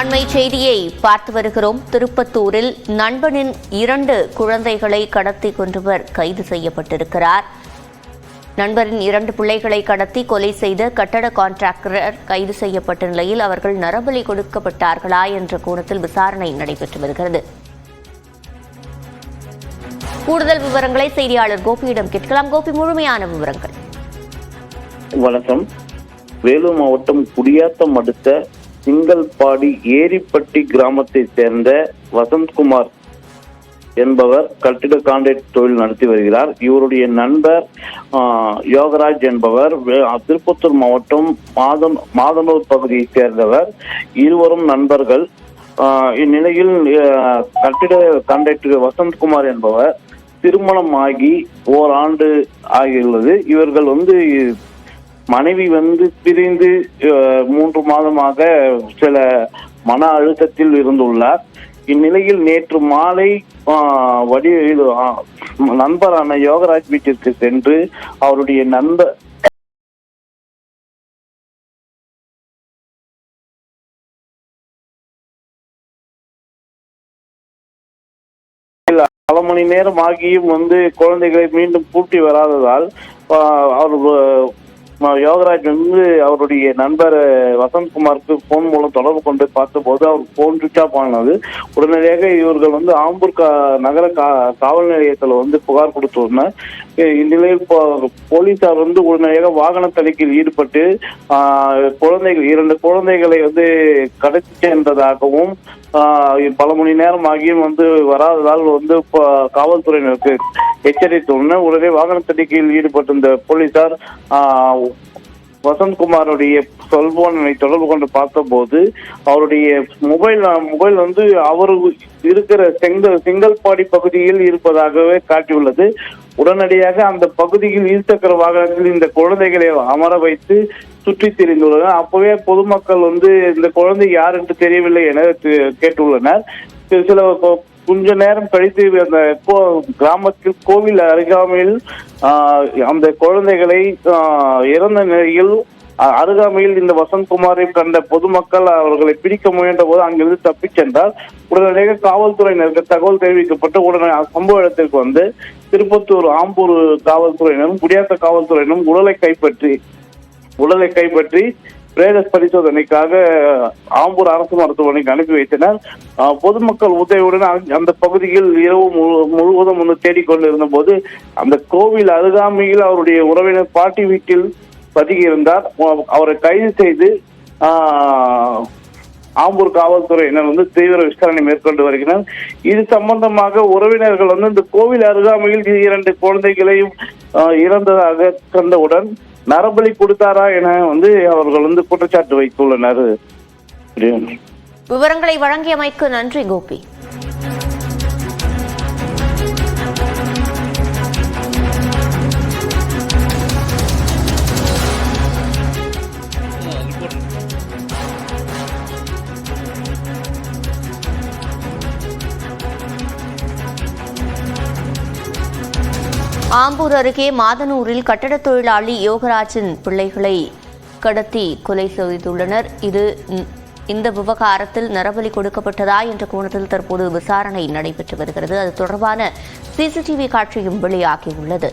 அண்மை செய்தியை பார்த்து வருகிறோம். திருப்பத்தூரில் நண்பனின் இரண்டு குழந்தைகளை கடத்தி கொன்றவர் கைது செய்யப்பட்டிருக்கிறார். நண்பரின் இரண்டு பிள்ளைகளை கடத்தி கொலை செய்த கட்டட கான்ட்ராக்டர் கைது செய்யப்பட்ட நிலையில் அவர்கள் நரபலி கொடுக்கப்பட்டார்களா என்ற கோணத்தில் விசாரணை நடைபெற்று வருகிறது. கூடுதல் விவரங்களை செய்தியாளர் கோபியிடம் கேட்கலாம். கோபி முழுமையான விவரங்கள். வணக்கம். வேலூர் மாவட்டம் குடியாத்தம் அடுத்த சிங்கல்பாடி ஏரிப்பட்டி கிராமத்தை சேர்ந்த வசந்த்குமார் என்பவர் கட்டிட கான்ட்ராக்ட் தொழில் நடத்தி வருகிறார். இவருடைய நண்பர் யோகராஜ் என்பவர் திருப்பத்தூர் மாவட்டம் மாதம் மாதனூர் பகுதியைச் சேர்ந்தவர். இருவரும் நண்பர்கள். இந்நிலையில் கட்டிட கான்ட்ராக்டர் வசந்த்குமார் என்பவர் திருமணம் ஆகி ஓராண்டு ஆகியுள்ளது. இவர்கள் வந்து மனைவி வந்து பிரிந்து அஹ், மூன்று மாதமாக சில மன அழுத்தத்தில் இருந்துள்ளார். இந்நிலையில் நேற்று மாலை ஆஹ், ஆஹ், நண்பரான யோகராஜ் வீட்டிற்கு சென்று அவருடைய நண்பர் பல மணி நேரம் ஆகியும் வந்து குழந்தைகளை மீண்டும் பூட்டி வராததால் அவர் யோகராஜ் வந்து அவருடைய நண்பர் வசந்த்குமாருக்கு போன் மூலம் தொடர்பு கொண்டு பார்த்தபோது அவர் போன் சுவிச் ஆஃப் ஆனது. உடனடியாக இவர்கள் வந்து ஆம்பூர் கா நகர காவல் நிலையத்தில் வந்து புகார் கொடுத்துள்ளனர் இந்நிலையில் போலீசார் வந்து உடனடியாக வாகன தணிக்கையில் ஈடுபட்டு குழந்தைகள் இரண்டு குழந்தைகளை வந்து கடத்தி சென்றதாகவும் பல மணி நேரம் ஆகியும் வந்து வராததால் வந்து காவல்துறையினருக்கு எச்சரித்துள்ளனர் உடனே வாகன தணிக்கையில் ஈடுபட்டிருந்த போலீசார் வசந்த்குமாருடைய செல்போனை தொடர்பு கொண்டு பார்த்தபோது அவருடைய மொபைல் மொபைல் வந்து அவர் இருக்கிற செங்கல் செங்கல்பாடி பகுதியில் இருப்பதாகவே காட்டியுள்ளது. உடனடியாக அந்த பகுதியில் இருசக்கர வாகனத்தில் இந்த குழந்தைகளை அமர வைத்து சுற்றி திரிந்துள்ளனர். அப்பவே பொதுமக்கள் வந்து இந்த குழந்தை யார் என்று தெரியவில்லை என கேட்டுள்ளனர். சில- சில கொஞ்ச நேரம் கழித்து அந்த கோ- கிராமத்தில் கோவில் அருகாமையில் ஆஹ், அந்த குழந்தைகளை இறந்த நிலையில் அருகாமையில் இந்த வசந்த்குமாரை கண்ட பொதுமக்கள் அவர்களை பிடிக்க முயன்ற போது அங்கிருந்து தப்பிச் சென்றார். உடனடியாக காவல்துறையினருக்கு தகவல் தெரிவிக்கப்பட்டு உடனே சம்பவ இடத்திற்கு வந்து திருப்பத்தூர் ஆம்பூர் காவல்துறையினரும் குடியாத்த காவல்துறையினரும் உடலை கைப்பற்றி உடலை கைப்பற்றி பிரேத பரிசோதனைக்காக ஆம்பூர் அரசு மருத்துவமனைக்கு அனுப்பி வைத்தனர். பொதுமக்கள் உதவியுடன் அந்த- அந்த பகுதியில் இரவு முழு- முழுவதும் வந்து தேடிக்கொண்டிருந்த போது அந்த கோவில் அருகாமையில் அவருடைய உறவினர் பாட்டி வீட்டில் பதுகி இருந்தார். அவரை கைது செய்து ஆம்பூர் காவல்துறையினர் வந்து தீவிர விசாரணை மேற்கொண்டு வருகின்றனர் இது சம்பந்தமாக உறவினர்கள் வந்து இந்த கோவில் அருகாமையில் இரண்டு குழந்தைகளையும் இறந்ததாக கண்டவுடன் நரபலி கொடுத்தாரா என வந்து அவர்கள் வந்து குற்றச்சாட்டு வைத்துள்ளனர். விவரங்களை வழங்கியமைக்கு நன்றி கோபி. ஆம்பூர் அருகே மாதனூரில் கட்டடத் தொழிலாளி யோகராஜின் பிள்ளைகளை கடத்தி கொலை செய்துள்ளனர். இது இந்த விவகாரத்தில் நரபலி கொடுக்கப்பட்டதா என்ற கோணத்தில் தற்போது விசாரணை நடைபெற்று வருகிறது. அது தொடர்பான சிசிடிவி காட்சியும் வெளியாகியுள்ளது.